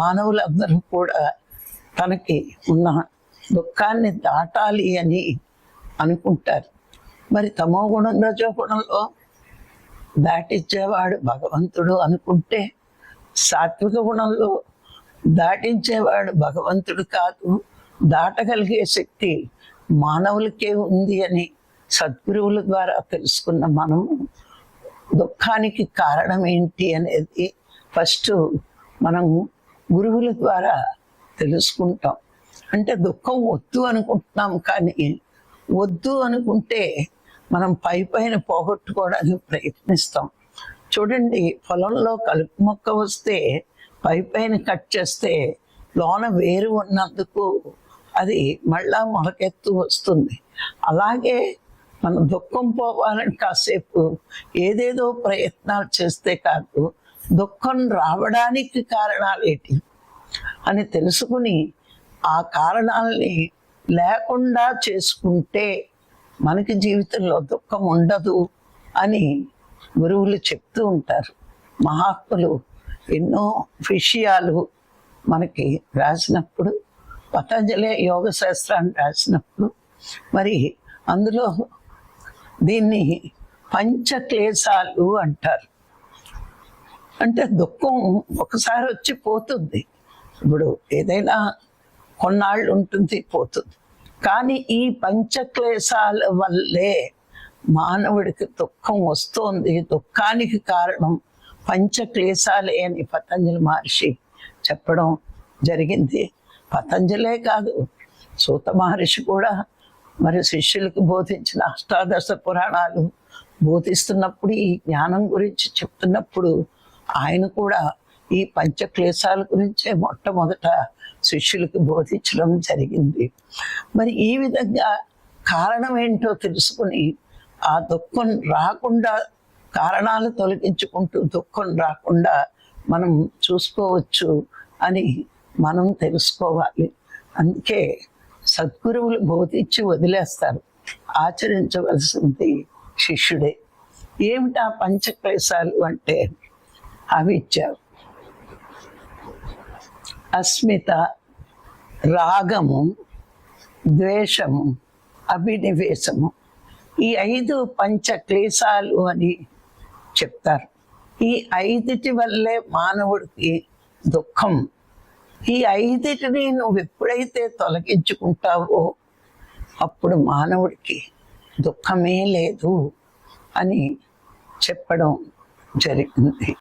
మానవులందరూ కూడా తనకి ఉన్న దుఃఖాన్ని దాటాలి అని అనుకుంటారు. మరి తమో గుణం రజోగుణంలో దాటించేవాడు భగవంతుడు అనుకుంటే సాత్విక గుణంలో దాటించేవాడు భగవంతుడు కాదు. దాటగలిగే శక్తి మానవులకే ఉంది అని సద్గురువుల ద్వారా తెలుసుకున్న మనము దుఃఖానికి కారణం ఏంటి అనేది ఫస్ట్ మనం గురువుల ద్వారా తెలుసుకుంటాం. అంటే దుఃఖం వద్దు అనుకుంటున్నాం కానీ వద్దు అనుకుంటే మనం పై పైన పోగొట్టుకోవడానికి ప్రయత్నిస్తాం. చూడండి పొలంలో కలుపు మొక్క వస్తే పై పైన కట్ చేస్తే లోన వేరు ఉన్నందుకు అది మళ్ళా మొలకెత్తు వస్తుంది. అలాగే మన దుఃఖం పోవాలని కాసేపు ఏదేదో ప్రయత్నాలు చేస్తే కాదు దుఃఖం రావడానికి కారణాలు ఏంటి అని తెలుసుకుని ఆ కారణాలని లేకుండా చేసుకుంటే మనకి జీవితంలో దుఃఖం ఉండదు అని గురువులు చెప్తూ ఉంటారు. మహాత్ములు ఎన్నో విషయాలు మనకి రాసినప్పుడు పతంజలి యోగ శాస్త్రాన్ని రాసినప్పుడు మరి అందులో దీన్ని పంచక్లేశాలు అంటారు. అంటే దుఃఖం ఒకసారి వచ్చి పోతుంది. ఇప్పుడు ఏదైనా కొన్నాళ్ళు ఉంటుంది పోతుంది. కానీ ఈ పంచక్లేశాల వల్లే మానవుడికి దుఃఖం వస్తోంది. దుఃఖానికి కారణం పంచక్లేశాలే అని పతంజలి మహర్షి చెప్పడం జరిగింది. పతంజలే కాదు సూత మహర్షి కూడా మరి శిష్యులకు బోధించిన అష్టాదశ పురాణాలు బోధిస్తున్నప్పుడు ఈ జ్ఞానం గురించి చెప్తున్నప్పుడు ఆయన కూడా ఈ పంచక్లేశాల గురించే మొట్టమొదట శిష్యులకు బోధించడం జరిగింది. మరి ఈ విధంగా కారణం ఏంటో తెలుసుకుని ఆ దుఃఖం రాకుండా కారణాలు తొలగించుకుంటూ దుఃఖం రాకుండా మనం చూసుకోవచ్చు అని మనం తెలుసుకోవాలి. అందుకే సద్గురువులు బోధించి వదిలేస్తారు. ఆచరించవలసింది శిష్యుడే. ఏమిటా పంచక్లేశాలు అంటే? అవి ఇచ్చారు. అస్మిత రాగము ద్వేషము అభినివేశము ఈ ఐదు పంచ క్లేశాలు అని చెప్తారు. ఈ ఐదిటి వల్లే మానవుడికి దుఃఖం. ఈ ఐదిటిని నువ్వు ఎప్పుడైతే తొలగించుకుంటావో అప్పుడు మానవుడికి దుఃఖమే లేదు అని చెప్పడం జరిగింది.